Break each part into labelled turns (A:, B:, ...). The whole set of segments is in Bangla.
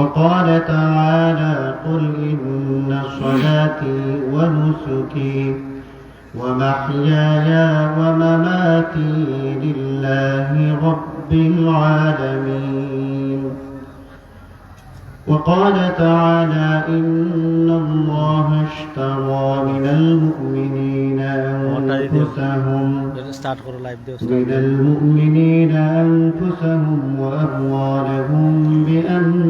A: وقال تعالى قل إن صلاتي ونسكي ومحياي ومماتي لله رب العالمين. وقال تعالى إن الله اشترى من المؤمنين أنفسهم من المؤمنين أنفسهم وأموالهم بأن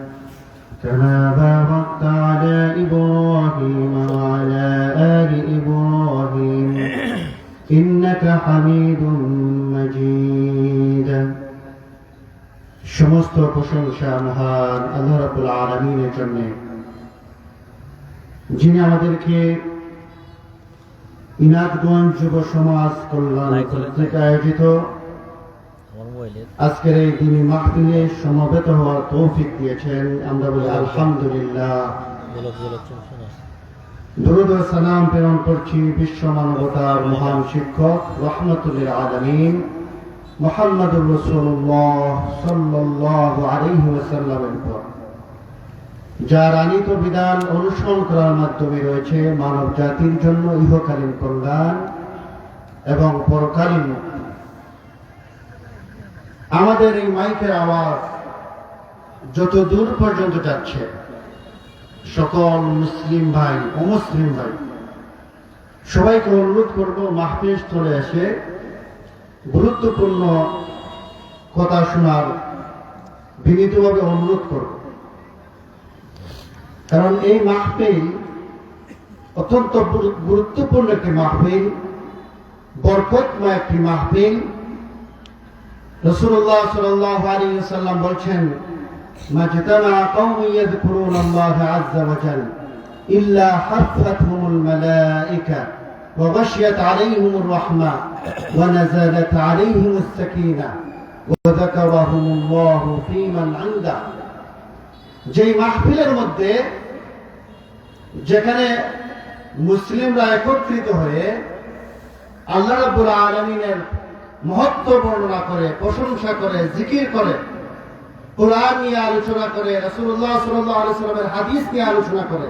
A: كما باركت على إبراهيم وعلى آل إبراهيم إنك حميد مجيد সমস্ত প্রশংসা মহান আল্লাহ রাব্বুল আলামিনের জন্য যিনি আমাদেরকে ইনাদগঞ্জ যুব সমাজ কল্যাণ কর্তৃক আয়োজিত
B: আমার মোবাইলের
A: আজকের এই দিনী মাহফিলে সমবেত হওয়ার তৌফিক দিয়েছেন আমরা বলি আলহামদুলিল্লাহ। দুরুদ সালাম প্রেরণ করছি বিশ্ব মানবতার মহান শিক্ষক আলমিন মোহাম্মদুর রসুল্লাহ সাল্লাহ উপর। যার আনিত বিধান অনুসরণ করার মাধ্যমে রয়েছে মানব জাতির জন্য ইহকালীন কল্যাণ এবং পরকালীন মুক্তি। আমাদের এই মাইকের আওয়াজ যত দূর পর্যন্ত যাচ্ছে, সকল মুসলিম ভাই অমুসলিম ভাই, সবাইকে অনুরোধ করব মাহফিল স্থলে এসে গুরুত্বপূর্ণ কথা শোনার বিনীতভাবে অনুরোধ করব। কারণ এই মাহফিল অত্যন্ত গুরুত্বপূর্ণ একটি মাহফিল, বরকতময় একটি মাহফিল। রসুল্লাহ সাল্লাহ আলী সাল্লাম বলছেন যেই মাহফিলের মধ্যে যেখানে মুসলিমরা একত্রিত হয়ে আল্লাহ রাব্বুল আলামিনের মহত্ব বর্ণনা করে, প্রশংসা করে, জিকির করে, কোরআন নিয়ে আলোচনা করে রসুল্লাহ সাল্লাহ আলাইসাল্লামের হাদিস নিয়ে আলোচনা করে,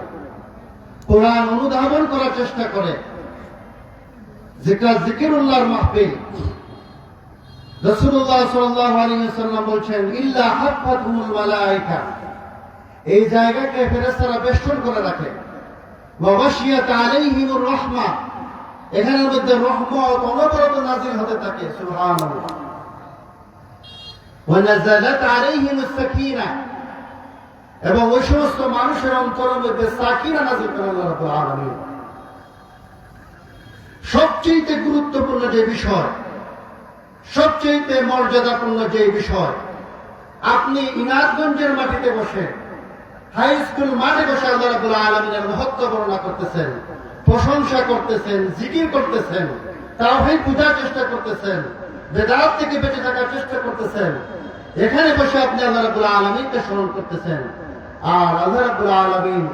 A: কোরআন অনুধাবন করার চেষ্টা করে। যেটা জিকিরুল্লাহর মাহফিল। রসুল্লাহ সাল্লাহ বলছেন, ইল্লা হাফাতুল মালাইকা। এই জায়গাকে ফেরেস্তারা বেষ্টন করে রাখে। ওয়াশিয়াত আলাইহিমুর রাহমা। এখানের মধ্যে রহমত, অনবরত নাজিল হতে থাকে, সুবহানাল্লাহ। এবং ওই সমস্ত মানুষের অন্তরের মধ্যে সাকিনা নাজিল করেন আল্লাহ রাব্বুল আলামিন। সবচেয়ে গুরুত্বপূর্ণ যে বিষয় সবচেয়ে মর্যাদাপূর্ণ যে বিষয়, আপনি ইনাদগঞ্জের মাটিতে বসে, হাই স্কুল মাঠে বসে আল্লাহ রাব্বুল আলামিনের মহত্ব বর্ণনা করতেছেন। প্রশংসা করতেছেন, জিকির করতেছেন, তাওহীদ পূজার চেষ্টা করতেছেন, বেদাত থেকে বেঁচে থাকার চেষ্টা করতেছেন। এখানে বসে আপনি আল্লাহ রাব্বুল আলামিনকে স্মরণ করতেছেন। আর আল্লাহ রাব্বুল আলামিন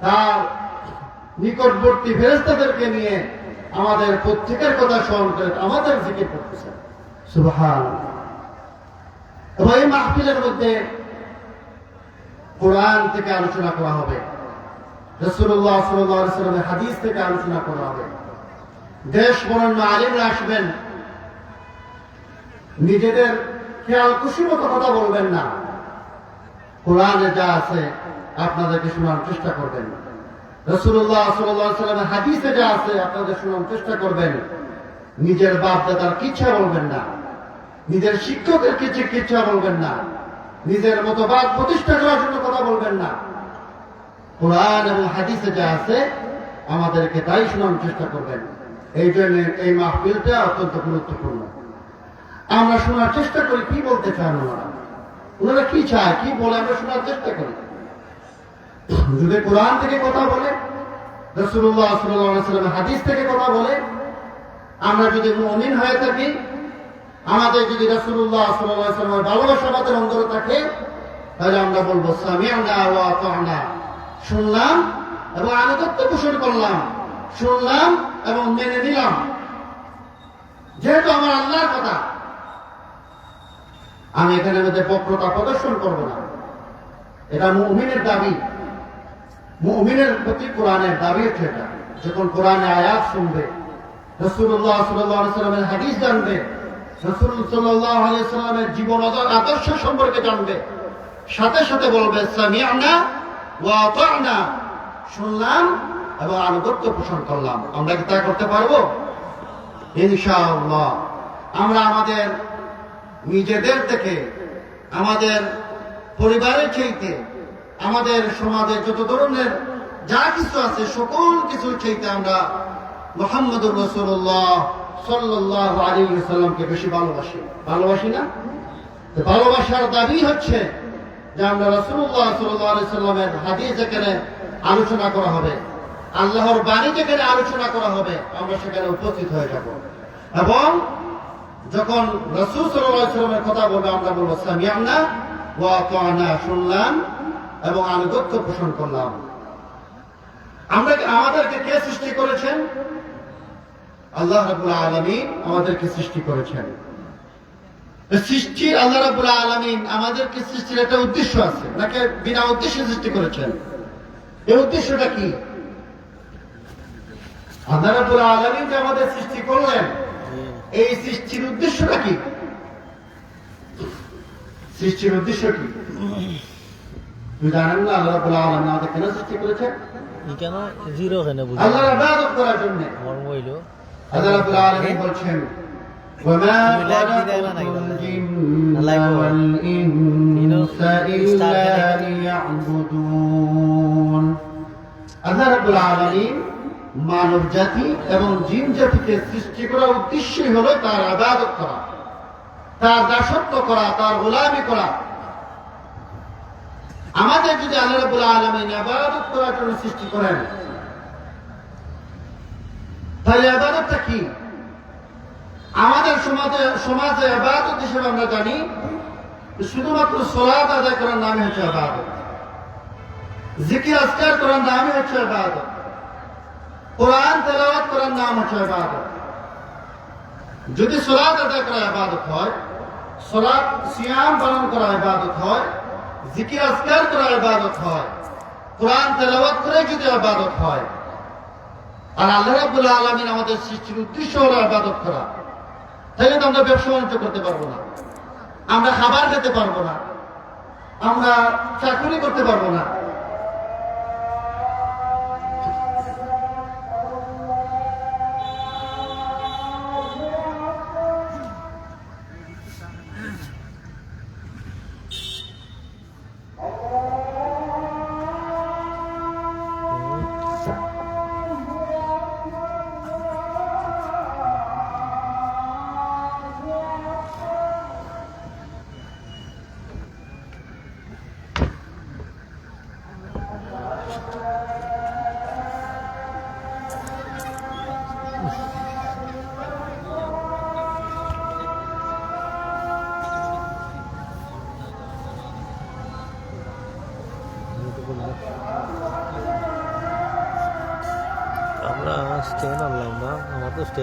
A: তার নিকটবর্তী ফেরেশতাদেরকে নিয়ে আমাদের প্রত্যেকের কথা স্মরণ করে আমাদের জিকির করতেছেন। সুবহানাল্লাহ। এবং এই মাহফিলের মধ্যে কোরআন থেকে আলোচনা করা হবে। রসুল্লাহ সাল্লামের হাদিস থেকে আলোচনা করা হবে। দেশ বরণ্য আলিমরা আসবেন। নিজেদের খেয়াল খুশি মতো কথা বলবেন না। কোরআনে যা আছে আপনাদেরকে শোনার চেষ্টা করবেন। রসুল্লাহ সাল্লামের হাদিসে যা আছে আপনাদের শোনার চেষ্টা করবেন। নিজের বাপ দাদার কিচ্ছা বলবেন না। নিজের শিক্ষকের কিছু কিচ্ছা বলবেন না। নিজের মতো মতবাদ প্রতিষ্ঠা করার জন্য কথা বলবেন না। কোরআন এবং হাদিসে যা আছে, আমাদেরকে তাই শোনানোর চেষ্টা করবেন। এই জন্য এই মাহফিলটা অত্যন্ত গুরুত্বপূর্ণ। আমরা শোনার চেষ্টা করি, কি বলতে চান ওনারা? ওনারা কি চায়, কি বলে আমরা শোনার চেষ্টা করি? যদি কোরআন থেকে কথা বলে রসুল্লাহ সাল্লামের হাদিস থেকে কথা বলে, আমরা যদি মমিন হয়ে থাকি, আমাদের যদি রসুল্লাহ সাল্লামের ভালোবাসা আমাদের অন্তরে থাকে, তাহলে আমরা বলব ওয়া আতানা শুনলাম এবং আনুগত্য পোষণ করলাম। শুনলাম এবং মেনে নিলাম। যেহেতু আমার আল্লাহর কথা, আমি এখানে মধ্যে বক্রতা প্রদর্শন করব না। এটা মুমিনের দাবি। মুমিনের প্রতি কোরআনের দাবি হচ্ছে এটা। যখন কোরআনে আয়াত শুনবে রসুল্লাহ সাল্লামের হাদিস জানবে, রসুল সাল্লাহ জীবন আদর্শ সম্পর্কে জানবে। সাথে সাথে বলবে সামিয়ানা শুনলাম এবং আনুগত্য পোষণ করলাম। আমরা কি তা করতে পারব? ইনশাআল্লাহ। আমরা আমাদের নিজেদের থেকে, আমাদের পরিবারের চাইতে আমাদের সমাজে যত ধরনের যা কিছু আছে, সকল কিছু চাইতে আমরা মোহাম্মদুর রসুল্লাহ সাল্লাহ আলী সাল্লামকে বেশি ভালোবাসি। ভালোবাসি না? ভালোবাসার দাবি হচ্ছে যেখানে আলোচনা করা হবে। আল্লাহর বাণী যেখানে আলোচনা করা হবে। আমরা সেখানে উপস্থিত হয়ে যাব। এবং যখন রসুল সাল্লামের কথা বলব, আমরা বলব সামিয়ান্না শুনলাম এবং আনুগত্য পোষণ করলাম। আমরা আমাদেরকে কে সৃষ্টি করেছেন? আল্লাহ রাবুল আলমিন আমাদেরকে সৃষ্টি করেছেন। সৃষ্টি আল্লাহ রাবুল আলমিন আমাদেরকে সৃষ্টির একটা উদ্দেশ্য আছে। নাকি বিনা উদ্দেশ্যে সৃষ্টি করেছেন। এই উদ্দেশ্যটা কি? আল্লাহ রাবুল আলমিন যে আমাদের সৃষ্টি করলেন এই সৃষ্টির উদ্দেশ্যটা কি? সৃষ্টির উদ্দেশ্য কি? তুই জানেন না আল্লাহ রাবুল আলমিন আমাদের কেন সৃষ্টি করেছেন?
B: ই কেন? জিরো কেন বুঝি?
A: আল্লাহর করার জন্য। আল্লাহ আলামিন বলছেন وما
B: তুমি live
A: خلقت
B: দিতে না নাকি?
A: الجن
B: live করো।
A: والإنس
B: start
A: إلا
B: connect.
A: ليعبدون আল্লাহ রাব্বুল আলামিন মানব জাতি এবং জিন জাতিকে সৃষ্টি করার উদ্দেশ্যই হলো তার আবাদত করা তার দাসত্ব করা তার গোলামি করা আমাদের যদি আল্লাহ রাব্বুল আলামিন আবাদত করার জন্য সৃষ্টি করেন তাহলে আবাদতটা কি আমাদের সমাজে সমাজে আবাদত হিসেবে আমরা জানি শুধুমাত্র সলাদ আদায় করার নামে হচ্ছে আবাদত। জিকির, আজকার করার নামই হচ্ছে আবাদত। কোরআন তেলাওয়াত করার নাম হচ্ছে আবাদত। যদি সলাদ আদায় করা আবাদত হয় সলাদ সিয়াম পালন করা ইবাদত হয়, জিকির, আজকার করা ইবাদত হয়, কোরআন তেলাওয়াত করে যদি ইবাদত হয় আর আল্লাহ রাব্বুল আলামিন আমাদের সৃষ্টির উদ্দেশ্য হলো ইবাদত করা। তাহলে তো আমরা ব্যবসা বাণিজ্য করতে পারব না। আমরা খাবার খেতে পারব না। আমরা চাকরি করতে পারব না।